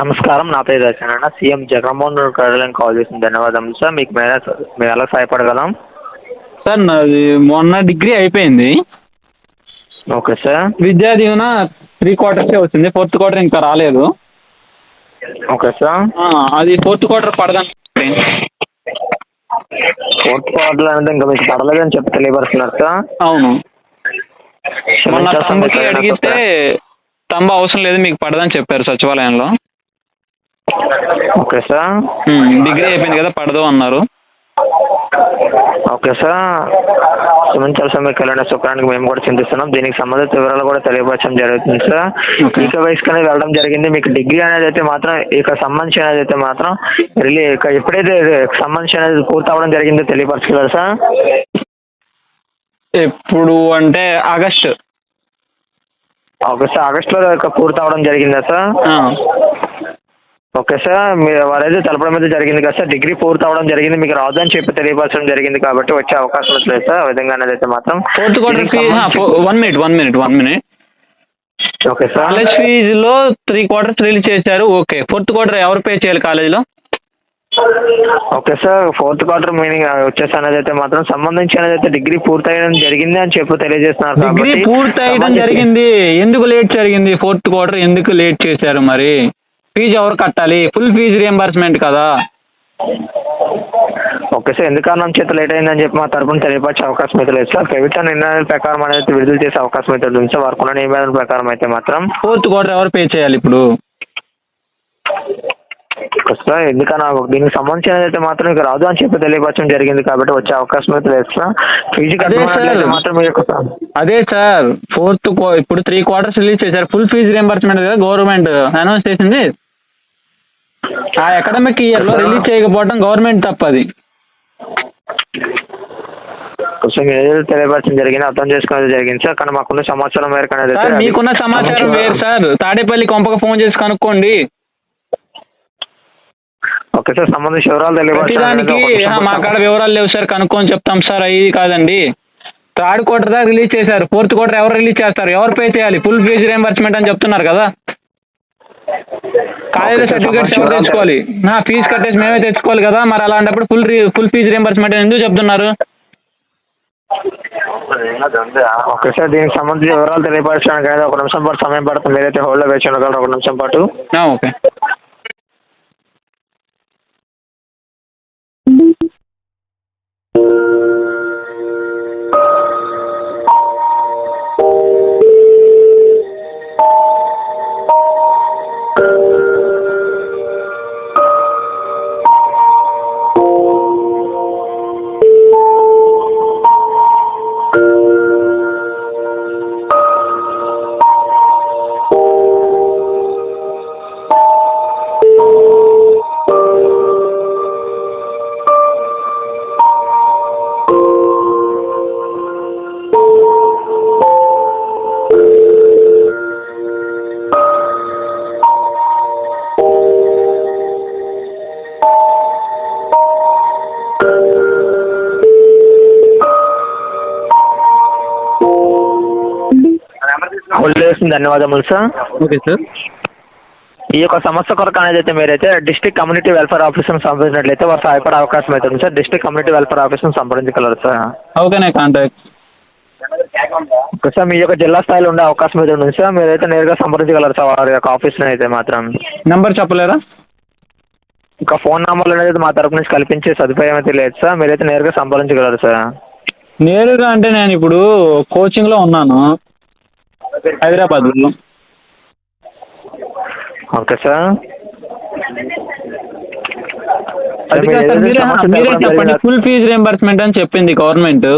నమస్కారం. నా పేరు దర్శన్ అన్న సీఎం జగన్మోహన్ రెడ్డి గారికి కాల్ చేసిన ధన్యవాదములు సార్. మీకు మేము ఎలా మేము ఎలా సహాయపడగలం. సార్ నాది మొన్న డిగ్రీ అయిపోయింది. Okay sir. Vidya Deevena three క్వార్టర్సే వచ్చింది. ఫోర్త్ క్వార్టర్ ఇంకా రాలేదు. Okay sir. ఆ, అది ఫోర్త్ క్వార్టర్ పడదాం ఫోర్త్ క్వార్టర్ అనేది ఇంకా మీకు పడలేదని చెప్పి తెలియపరుస్తున్నారు సార్. అవును. మొన్న అడిగితే సార్. తంబ అవసరం లేదు మీకు పడదని చెప్పారు సచివాలయంలో. Okay sir. డిగ్రీ అయిపోయింది కదా పడదు అన్నారు. Okay sir. క్షమించాల్సిన మీకు కళ్యాణ సుఖానికి మేము కూడా చింతిస్తున్నాం. దీనికి సంబంధిత వివరాలు కూడా తెలియపరచడం జరుగుతుంది సార్. ఈక వయసుకు అనేది వెళ్ళడం జరిగింది. మీకు డిగ్రీ అనేది అయితే మాత్రం ఇక సంబంధించి అనేది అయితే మాత్రం రిలీ ఇక ఎప్పుడైతే సంబంధించి అనేది పూర్తి అవ్వడం జరిగిందో తెలియపరచగలరు సార్. ఎప్పుడు అంటే ఆగస్ట్. Okay sir. ఆగస్టులో ఇక పూర్తి అవ్వడం జరిగిందా సార్? ఓకే సార్ మీరు వారైతే తెలపడం అయితే జరిగింది కదా సార్. డిగ్రీ పూర్తి అవ్వడం జరిగింది. మీకు రాదు అని చెప్పి తెలియపరచడం జరిగింది కాబట్టి వచ్చే అవకాశం లేదు సార్ ఆ విధంగా అనేది అయితే మాత్రం. ఫోర్త్ క్వార్టర్ దీనికి ఫీ సంబంధించి- one minute one minute one minute okay sir. College ఫీజులో three quarters release చేశారు. ఓకే ఫోర్త్ క్వార్టర్ ఎవరు పే చేయాలి కాలేజీలో okay sir fourth quarter meaning వచ్చేసి అనేది అయితే మాత్రం సంబంధించి అనేది అయితే డిగ్రీ పూర్తయ్యడం జరిగింది అని చెప్పి తెలియజేస్తున్నారు డిగ్రీ కాబట్టి పూర్తి అయ్యడం సంబంధించి- జరిగింది. ఎందుకు లేట్ జరిగింది? ఫోర్త్ క్వార్టర్ ఎందుకు లేట్ చేశారు మరి? ఫీజు ఎవరు కట్టాలి? ఫుల్ ఫీజు రియంబర్స్మెంట్ కదా. ఓకే సార్ ఎందుకు కారణం చేత లేట్ అయిందని చెప్పి మా తరపున తెలియపరిచే అవకాశం అయితే లేదు సార్. ప్రభుత్వ నిర్ణయాల ప్రకారం అనేది విడుదల చేసే అవకాశం అయితే ఉంది సార్. వారికి ఉన్న నియమాల ప్రకారం అయితే మాత్రం. ఫోర్త్ క్వార్టర్ ఎవరు పే చేయాలి ఇప్పుడు? సార్ ఎందుకన్నా దీనికి సంబంధించి అనేది అయితే మాత్రం ఇక రాదు అని చెప్పి తెలియపరచడం జరిగింది కాబట్టి వచ్చే అవకాశం అయితే లేదు సార్. ఫీజు అదే కట్టమన్నట్లయితే సార్. మాత్రం మీ యొక్క అదే సార్ ఫోర్త్ ఇప్పుడు త్రీ క్వార్టర్స్ రిలీజ్ చేశారు. ఫుల్ ఫీజు రియంబర్స్మెంట్ కదా గవర్నమెంట్ అనౌన్స్ చేసింది? ఆ అకాడమిక్ ఇయర్లో రిలీజ్ చేయకపోవడం గవర్నమెంట్ తప్పది. కొంచెం ఏదో తెలియపరచడం జరిగింది అర్థం చేసుకోవడం జరిగింది సార్. కానీ మాకున్న సమాచారం మేరకు అనేది సార్ మీకున్న సమాచారం వేరు సార్. తాడేపల్లి కొంపకు ఫోన్ చేసి కనుక్కోండి. ఓకే సార్ సంబంధించి వివరాలు తెలియపరచడం అనేది ప్రతిదానికి ఒక నిమిషం ఆ, మా. కాడ వివరాలు లేవు సార్. కనుక్కొని చెప్తాం సార్ అవి కాదండి. థర్డ్ క్వార్టర్ దాకా రిలీజ్ చేశారు. ఫోర్త్ క్వార్టర్ ఎవరు రిలీజ్ చేస్తారు? ఎవరు పే చేయాలి? ఫుల్ ఫీజు రియంబర్స్మెంట్ అని చెప్తున్నారు కదా. కాలేజీ ఓకే సార్, సర్టిఫికేట్స్ ఎవరు తెచ్చుకోవాలి. నా ఫీజు కట్టేసి మేమే తెచ్చుకోవాలి కదా మరి అలాంటప్పుడు ఫుల్ ఫుల్ ఫీజు రియంబర్స్మెంట్ ఎందుకు చెప్తున్నారు? ఓకే సార్ దీనికి సంబంధించి వివరాలు తెలియపరచడానికి అనేది ఒక నిమిషం పాటు సమయం పడుతుంది. మీరైతే హోల్డ్లో వేచి ఉండగలరు ఒక నిమిషం పాటు. ఓకే. హోల్డ్ చేసిన ధన్యవాదములు సార్ ఓకే సార్ ఈ యొక్క సమస్య కొరకు అనేది అయితే మీరైతే డిస్ట్రిక్ట్ కమ్యూనిటీ వెల్ఫేర్ ఆఫీసర్ని సంప్రదించినట్లయితే వారు సహాయపడే అవకాశం అయితే ఉంది సార్ డిస్ట్రిక్ట్ కమ్యూనిటీ వెల్ఫేర్ ఆఫీసర్ని సంప్రదించగలరు సార్ ఓకేనే కాంటాక్ట్ ఓకే సార్ మీ యొక్క జిల్లా స్థాయిలో ఉండే అవకాశం అయితే ఉంది సార్ మీరైతే నేరుగా సంప్రదించగలరు సార్ వారి యొక్క ఆఫీస్ని అయితే మాత్రం. నెంబర్ చెప్పలేరా? ఇంకా ఫోన్ నెంబర్లు అనేది మా తరపు నుంచి కల్పించే సదుపాయం అయితే లేదు సార్ మీరైతే నేరుగా సంప్రదించగలరు సార్ నేరుగా అంటే నేను ఇప్పుడు కోచింగ్లో ఉన్నాను. హైదరాబాద్లో ఓకే సార్. అది కాదు సార్ మీరే మీరే చెప్పండి. ఫుల్ ఫీజు రియంబర్స్మెంట్ అని చెప్పింది గవర్నమెంట్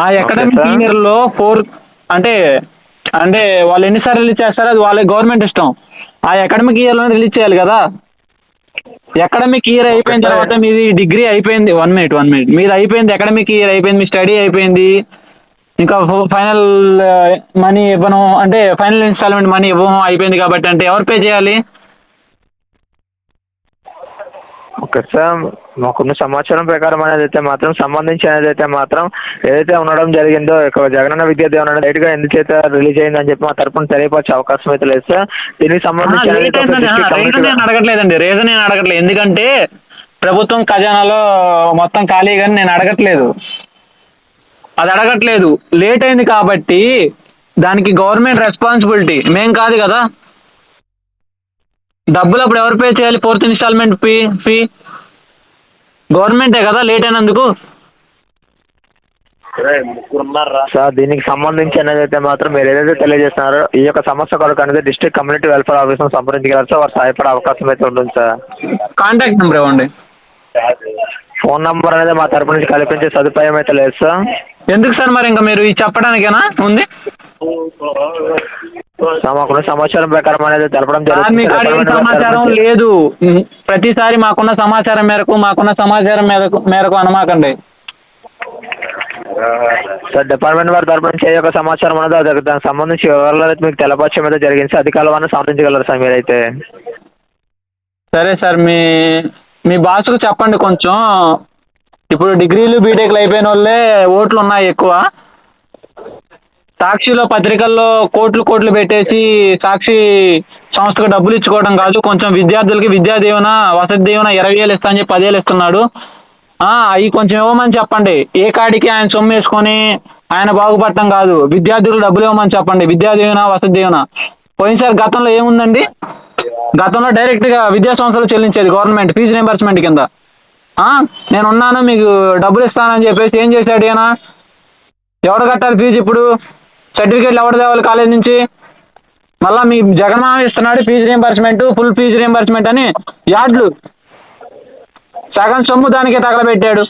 ఆ అకాడమిక్. ఇయర్లో ఫోర్ అంటే అంటే వాళ్ళు ఎన్నిసార్లు రిలీజ్ చేస్తారో అది వాళ్ళ గవర్నమెంట్ ఇష్టం. ఆ అకాడమిక్ ఇయర్లో రిలీజ్ చేయాలి కదా. అకాడమిక్ ఇయర్ అయిపోయిన. తర్వాత మీది డిగ్రీ అయిపోయింది. వన్ మినిట్ వన్ మినిట్ మీది అయిపోయింది అకాడమిక్ ఇయర్ అయిపోయింది మీ స్టడీ అయిపోయింది. ఇంకా ఫైనల్ మనీ ఇవ్వను. అంటే ఫైనల్ ఇన్స్టాల్మెంట్ మనీ ఇవ్వము. అయిపోయింది కాబట్టి అంటే ఎవరు పే చేయాలి? Okay sir. మాకున్న సమాచారం ప్రకారం అనేది అయితే మాత్రం సంబంధించినది అయితే మాత్రం ఏదైతే ఉండడం జరిగిందో ఇక జగనన్న విద్యా దీవెన అనేది లేట్గా ఎందుచేత రిలీజ్ అయిందని చెప్పి మా తరపున తెలియపరిచే అవకాశం అయితే లేదు సార్. దీనికి సంబంధించి అనేది లేట్ అడగట్లేదండి. రీజన్ నేను అడగట్లేదు. ఎందుకంటే ప్రభుత్వం ఖజానాలో మొత్తం ఖాళీగా నేను అడగట్లేదు. అది అడగట్లేదు. లేట్ అయింది కాబట్టి దానికి గవర్నమెంట్ రెస్పాన్సిబిలిటీ మేం కాదు కదా. డబ్బులు అప్పుడు ఎవరు పే చేయాలి? ఫోర్త్ ఇన్స్టాల్మెంట్ ఫీ ఫీ గవర్నమెంటే కదా లేట్ అయినందుకు? సార్ దీనికి సంబంధించి అనేది అయితే మాత్రం మీరు ఏదైతే తెలియజేస్తున్నారో ఈ యొక్క సమస్య కొరకు అనేది డిస్ట్రిక్ట్ కమ్యూనిటీ వెల్ఫేర్ ఆఫీస్ను సంప్రదించగలరు. సార్ వారు సహాయపడే అవకాశం అయితే ఉంటుంది సార్. కాంటాక్ట్ నెంబర్ ఇవ్వండి. ఫోన్ నంబర్ అనేది మా తరపు నుంచి కల్పించే సదుపాయం అయితే లేదు సార్. ఎందుకు సార్ మరి ఇంకా మీరు ఇది చెప్పడానికేనా? ఉంది? మాకున్న సమాచారం ప్రకారం అనేది తెలపడం సార్ మీ కాడ ఏ సమాచారం జరుగుతుంది. లేదు. ప్రతిసారి మాకున్న సమాచారం మేరకు మాకున్న సమాచారం మేరకు మేరకు అనమాకండి. సార్ డిపార్ట్మెంట్ వారి తరపు నుంచి ఏ యొక్క సమాచారం ఉన్నదో అది దానికి సంబంధించి వివరాలు అయితే మీకు తెలపరచడం అయితే జరిగింది. సార్ అధికారుల వారిని సంప్రదించగలరు సార్ మీరైతే? సరే సార్ మీ మీ బాస్కు చెప్పండి కొంచెం. ఇప్పుడు డిగ్రీలు బీటెక్లు అయిపోయిన వాళ్ళే ఓట్లు ఉన్నాయి ఎక్కువ. సాక్షిలో పత్రికల్లో కోట్లు కోట్లు పెట్టేసి సాక్షి సంస్థకు డబ్బులు ఇచ్చుకోవడం కాదు కొంచెం విద్యార్థులకి విద్యా దీవెన వసతి దీవెన ఇరవై వేలు ఇస్తా అని చెప్పి పదివేలు ఇస్తున్నాడు. అవి కొంచెం ఇవ్వమని చెప్పండి. ఏ కాడికి ఆయన సొమ్ము వేసుకొని ఆయన బాగుపడటం కాదు. విద్యార్థులకు డబ్బులు ఇవ్వమని చెప్పండి. విద్యా దీవెన వసతి దీవెన. పోయినసారి గతంలో ఏముందండి? గతంలో డైరెక్ట్గా విద్యా సంస్థలు చెల్లించేది గవర్నమెంట్ ఫీజు రీంబర్స్మెంట్ కింద. నేను ఉన్నాను మీకు డబ్బులు ఇస్తానని చెప్పేసి ఏం చేశాడు ఈయన? ఎవడు కట్టాలి ఫీజు ఇప్పుడు? సర్టిఫికేట్లు ఎవరు తేవాలి కాలేజ్ నుంచి? మళ్ళా మీ జగన్మామ ఇస్తున్నాడు fee reimbursement full fee reimbursement అని యాడ్లు. సగం సొమ్ము దానికే తగలబెట్టాడు.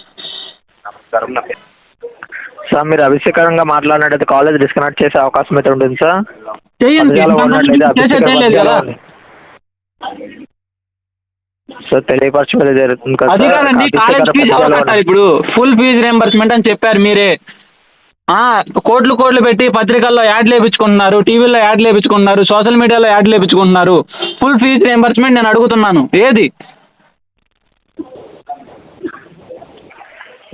సార్ మీరు అభిషేకరంగా మాట్లాడినట్టయితే కాలేజ్ డిస్కనెక్ట్ చేసే అవకాశం అయితే ఉంటుంది సార్. సార్ తెలియపరచడం జరుగుతుంది కదా. అది సార్. కాదండి అభిషేకర కాలేజ్ ఫీజు ఎవరు పదజాలం కట్టాలి ఇప్పుడు. ఫుల్ ఫీజు రియంబర్స్మెంట్ అని చెప్పారు మీరే. ఆ, కోట్లు కోట్లు పెట్టి పత్రికల్లో యాడ్లు వేయించుకుంటున్నారు టీవీలో యాడ్లు వేయించుకుంటున్నారు సోషల్ మీడియాలో యాడ్లు వేయించుకుంటున్నారు ఫుల్ ఫీజు రియంబర్స్మెంట్ నేను అడుగుతున్నాను. ఏది?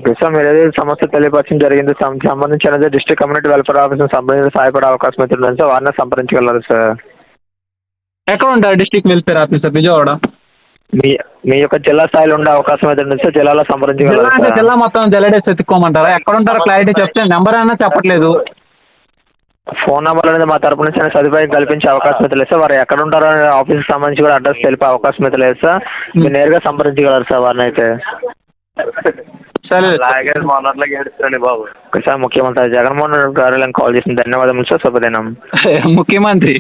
సార్ మీరు ఏదైతే సమస్య తెలియపరచడం జరిగింది సం- సంబంధించి అనేది డిస్ట్రిక్ట్ కమ్యూనిటీ వెల్ఫేర్ ఆఫీస్ని సంబంధించి సహాయపడే అవకాశం అయితే సార్. వారిని సంప్రదించగలరు సార్? ఎక్కడ ఉంటారు డిస్ట్రిక్ట్ వెల్ఫేర్ ఆఫీసర్ విజయవాడ? మీ మీ యొక్క జిల్లా స్థాయిలో ఉండే అవకాశం అయితే ఉంటుంది సార్ జిల్లాలో సంప్రదించగలరు జిల్లా మొత్తం జల్లడేసి ఎత్తుక్కోమంటారా? ఎక్కడ ఉంటారో క్లారిటీ చెప్తే నెంబర్ అయినా చెప్పట్లేదు. ఫోన్ నెంబర్ అనేది మా తరపు నుంచి సదుపాయం కల్పించే అవకాశం అయితే లేదు సార్. వారు ఎక్కడ ఉంటారో అనే ఆఫీస్కి సంబంధించి కూడా అడ్రస్ తెలిపే అవకాశం అయితే లేదు సార్. మీరు నేరుగా సంప్రదించగలరు సార్ వారిని అయితే. బాబు. సార్ ముఖ్యమంత్రి జగన్మోహన్ రెడ్డి గారు కాల్ చేసిన ధన్యవాదములు సార్. శుభదినం. ముఖ్యమంత్రి.